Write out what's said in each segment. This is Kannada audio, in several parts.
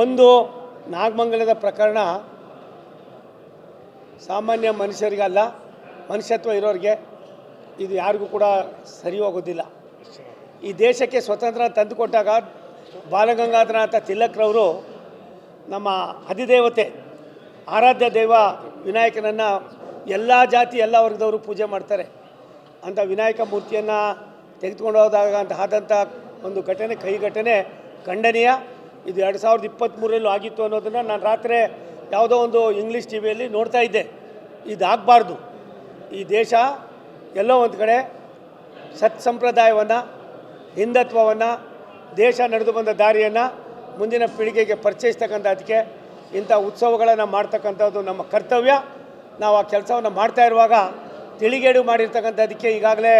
ಒಂದು ನಾಗಮಂಗಲದ ಪ್ರಕರಣ ಸಾಮಾನ್ಯ ಮನುಷ್ಯರಿಗಲ್ಲ, ಮನುಷ್ಯತ್ವ ಇರೋರಿಗೆ ಇದು ಯಾರಿಗೂ ಕೂಡ ಸರಿ ಹೋಗೋದಿಲ್ಲ ಈ ದೇಶಕ್ಕೆ ಸ್ವತಂತ್ರ ತಂದುಕೊಟ್ಟಾಗ ಬಾಲಗಂಗಾಧರನಾಥ ತಿಲಕ್ರವರು ನಮ್ಮ ಅಧಿದೇವತೆ, ಆರಾಧ್ಯ ದೇವ ವಿನಾಯಕನನ್ನು ಎಲ್ಲ ಜಾತಿ, ಎಲ್ಲ ವರ್ಗದವರು ಪೂಜೆ ಮಾಡ್ತಾರೆ. ಅಂಥ ವಿನಾಯಕ ಮೂರ್ತಿಯನ್ನು ತೆಗೆದುಕೊಂಡು ಹೋದಾಗ ಅಂತ ಆದಂಥ ಒಂದು ಘಟನೆ ಕೈ ಘಟನೆ ಖಂಡನೀಯ. ಇದು ಎರಡು ಸಾವಿರದ ಇಪ್ಪತ್ತ್ಮೂರಲ್ಲೂ ಆಗಿತ್ತು ಅನ್ನೋದನ್ನು ನಾನು ರಾತ್ರಿ ಯಾವುದೋ ಒಂದು ಇಂಗ್ಲೀಷ್ ಟಿ ವಿಯಲ್ಲಿ ನೋಡ್ತಾ ಇದ್ದೆ. ಇದಾಗಬಾರ್ದು. ಈ ದೇಶ ಎಲ್ಲೋ ಒಂದು ಕಡೆ ಸತ್ ಸಂಪ್ರದಾಯವನ್ನು, ಹಿಂದುತ್ವವನ್ನು, ದೇಶ ನಡೆದು ಬಂದ ದಾರಿಯನ್ನು ಮುಂದಿನ ಪೀಳಿಗೆಗೆ ಪರಿಚಯಿಸ್ತಕ್ಕಂಥ ಅದಕ್ಕೆ ಇಂಥ ಉತ್ಸವಗಳನ್ನು ಮಾಡ್ತಕ್ಕಂಥದ್ದು ನಮ್ಮ ಕರ್ತವ್ಯ. ನಾವು ಆ ಕೆಲಸವನ್ನು ಮಾಡ್ತಾ ಇರುವಾಗ ತಿಳಿಗೇಡು ಮಾಡಿರ್ತಕ್ಕಂಥದ್ದಕ್ಕೆ ಈಗಾಗಲೇ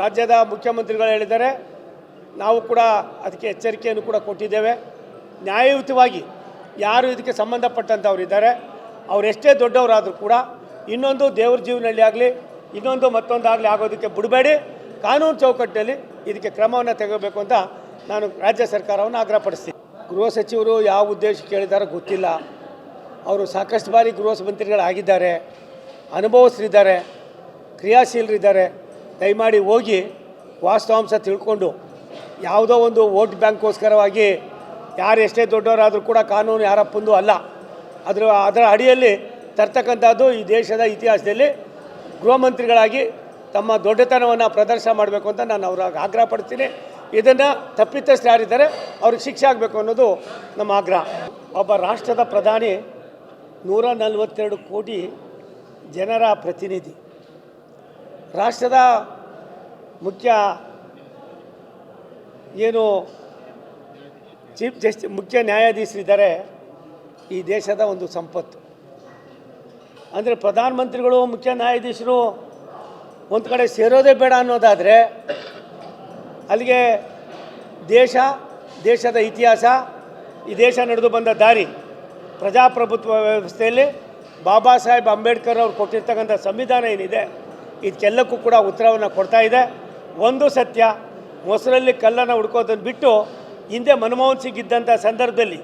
ರಾಜ್ಯದ ಮುಖ್ಯಮಂತ್ರಿಗಳು ಹೇಳಿದ್ದಾರೆ. ನಾವು ಕೂಡ ಅದಕ್ಕೆ ಎಚ್ಚರಿಕೆಯನ್ನು ಕೂಡ ಕೊಟ್ಟಿದ್ದೇವೆ. ನ್ಯಾಯಯುತವಾಗಿ ಯಾರು ಇದಕ್ಕೆ ಸಂಬಂಧಪಟ್ಟಂಥವ್ರು ಇದ್ದಾರೆ ಅವರೆಷ್ಟೇ ದೊಡ್ಡವರಾದರೂ ಕೂಡ ಇನ್ನೊಂದು ದೇವ್ರ ಜೀವನಲ್ಲಿ ಆಗಲಿ, ಇನ್ನೊಂದು ಮತ್ತೊಂದಾಗಲಿ ಆಗೋದಕ್ಕೆ ಬಿಡಬೇಡಿ. ಕಾನೂನು ಚೌಕಟ್ಟಿನಲ್ಲಿ ಇದಕ್ಕೆ ಕ್ರಮವನ್ನು ತೆಗೋಬೇಕು ಅಂತ ನಾನು ರಾಜ್ಯ ಸರ್ಕಾರವನ್ನು ಆಗ್ರಹಪಡಿಸ್ತೀನಿ. ಗೃಹ ಸಚಿವರು ಯಾವ ಉದ್ದೇಶ ಕೇಳಿದಾರೋ ಗೊತ್ತಿಲ್ಲ. ಅವರು ಸಾಕಷ್ಟು ಬಾರಿ ಗೃಹ ಮಂತ್ರಿಗಳಾಗಿದ್ದಾರೆ, ಅನುಭವಸ್ಥರಿದ್ದಾರೆ, ಕ್ರಿಯಾಶೀಲರಿದ್ದಾರೆ. ದಯಮಾಡಿ ಹೋಗಿ ವಾಸ್ತವಾಂಶ ತಿಳ್ಕೊಂಡು ಯಾವುದೋ ಒಂದು ವೋಟ್ ಬ್ಯಾಂಕ್ಗೋಸ್ಕರವಾಗಿ ಯಾರು ಎಷ್ಟೇ ದೊಡ್ಡವರಾದರೂ ಕೂಡ ಕಾನೂನು ಯಾರಪ್ಪಂದು ಅಲ್ಲ. ಅದರ ಅದರ ಅಡಿಯಲ್ಲಿ ತರ್ತಕ್ಕಂಥದ್ದು ಈ ದೇಶದ ಇತಿಹಾಸದಲ್ಲಿ ಗೃಹ ಮಂತ್ರಿಗಳಾಗಿ ತಮ್ಮ ದೊಡ್ಡತನವನ್ನು ಪ್ರದರ್ಶನ ಮಾಡಬೇಕು ಅಂತ ನಾನು ಅವ್ರ ಆಗ್ರಹ ಪಡ್ತೀನಿ. ಇದನ್ನು ತಪ್ಪಿತಸ್ಥರು ಯಾರಿದ್ದಾರೆ ಅವ್ರಿಗೆ ಶಿಕ್ಷೆ ಆಗಬೇಕು ಅನ್ನೋದು ನಮ್ಮ ಆಗ್ರಹ. ಒಬ್ಬ ರಾಷ್ಟ್ರದ ಪ್ರಧಾನಿ ನೂರ ನಲವತ್ತೆರಡು ಕೋಟಿ ಜನರ ಪ್ರತಿನಿಧಿ. ರಾಷ್ಟ್ರದ ಮುಖ್ಯ ಏನು ಚೀಫ್ ಜಸ್ಟಿ, ಮುಖ್ಯ ನ್ಯಾಯಾಧೀಶರಿದ್ದಾರೆ ಈ ದೇಶದ ಒಂದು ಸಂಪತ್ತು. ಅಂದರೆ ಪ್ರಧಾನಮಂತ್ರಿಗಳು, ಮುಖ್ಯ ನ್ಯಾಯಾಧೀಶರು ಒಂದು ಕಡೆ ಸೇರೋದೇ ಬೇಡ ಅನ್ನೋದಾದರೆ ಅಲ್ಲಿಗೆ ದೇಶ, ದೇಶದ ಇತಿಹಾಸ, ಈ ದೇಶ ನಡೆದು ಬಂದ ದಾರಿ, ಪ್ರಜಾಪ್ರಭುತ್ವ ವ್ಯವಸ್ಥೆಯಲ್ಲಿ ಬಾಬಾ ಸಾಹೇಬ್ ಅಂಬೇಡ್ಕರ್ ಅವ್ರು ಕೊಟ್ಟಿರ್ತಕ್ಕಂಥ ಸಂವಿಧಾನ ಏನಿದೆ, ಇದಕ್ಕೆಲ್ಲಕ್ಕೂ ಕೂಡ ಉತ್ತರವನ್ನು ಕೊಡ್ತಾ ಇದೆ. ಒಂದು ಸತ್ಯ ಮೊಸರಲ್ಲಿ ಕಲ್ಲನ್ನು ಹುಡ್ಕೋದನ್ನು ಬಿಟ್ಟು ಹಿಂದೆ ಮನಮೋಹನ್ ಸಿಂಗ್ ಇದ್ದಂಥ ಸಂದರ್ಭದಲ್ಲಿ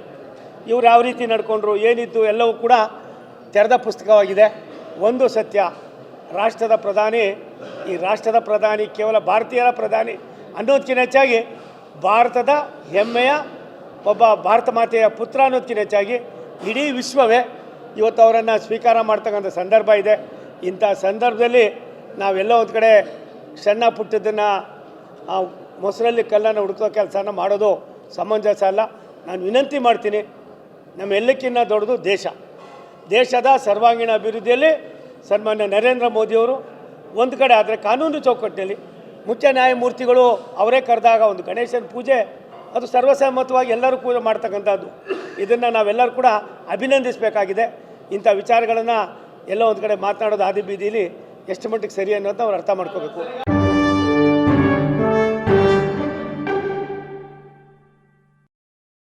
ಇವ್ರು ಯಾವ ರೀತಿ ನಡ್ಕೊಂಡ್ರು, ಏನಿತ್ತು, ಎಲ್ಲವೂ ಕೂಡ ತೆರೆದ ಪುಸ್ತಕವಾಗಿದೆ. ಒಂದು ಸತ್ಯ, ರಾಷ್ಟ್ರದ ಪ್ರಧಾನಿ, ಈ ರಾಷ್ಟ್ರದ ಪ್ರಧಾನಿ ಕೇವಲ ಭಾರತೀಯರ ಪ್ರಧಾನಿ ಅನ್ನೋದಕ್ಕಿಂತ ಹೆಚ್ಚಾಗಿ ಭಾರತದ ಹೆಮ್ಮೆಯ ಒಬ್ಬ ಭಾರತ ಮಾತೆಯ ಪುತ್ರ ಅನ್ನೋದಕ್ಕಿಂತ ಹೆಚ್ಚಾಗಿ ಇಡೀ ವಿಶ್ವವೇ ಇವತ್ತು ಅವರನ್ನು ಸ್ವೀಕಾರ ಮಾಡ್ತಕ್ಕಂಥ ಸಂದರ್ಭ ಇದೆ. ಇಂಥ ಸಂದರ್ಭದಲ್ಲಿ ನಾವೆಲ್ಲ ಒಂದು ಕಡೆ ಸಣ್ಣ ಪುಟ್ಟದನ್ನು ಮೊಸರಲ್ಲಿ ಕಲ್ಲನ್ನು ಹುಡುಕೋ ಕೆಲಸನ ಮಾಡೋದು ಸಮಂಜಸ ಅಲ್ಲ. ನಾನು ವಿನಂತಿ ಮಾಡ್ತೀನಿ ನಮ್ಮೆಲ್ಲಕ್ಕಿಂತ ದೊಡ್ಡದು ದೇಶ. ದೇಶದ ಸರ್ವಾಂಗೀಣ ಅಭಿವೃದ್ಧಿಯಲ್ಲಿ ಸನ್ಮಾನ್ಯ ನರೇಂದ್ರ ಮೋದಿಯವರು ಒಂದು ಕಡೆ ಆದರೆ ಕಾನೂನು ಚೌಕಟ್ಟಿನಲ್ಲಿ ಮುಖ್ಯ ನ್ಯಾಯಮೂರ್ತಿಗಳು ಅವರೇ ಕರೆದಾಗ ಒಂದು ಗಣೇಶನ ಪೂಜೆ, ಅದು ಸರ್ವಸಮ್ಮತವಾಗಿ ಎಲ್ಲರೂ ಕೂಡ ಮಾಡ್ತಕ್ಕಂಥದ್ದು. ಇದನ್ನು ನಾವೆಲ್ಲರೂ ಕೂಡ ಅಭಿನಂದಿಸಬೇಕಾಗಿದೆ. ಇಂಥ ವಿಚಾರಗಳನ್ನು ಎಲ್ಲ ಒಂದು ಕಡೆ ಮಾತನಾಡೋದು ಆದಿ ಬೀದಿಲಿ ಎಷ್ಟು ಮಟ್ಟಿಗೆ ಸರಿ ಅನ್ನೋದನ್ನ ಅವ್ರು ಅರ್ಥ ಮಾಡ್ಕೋಬೇಕು.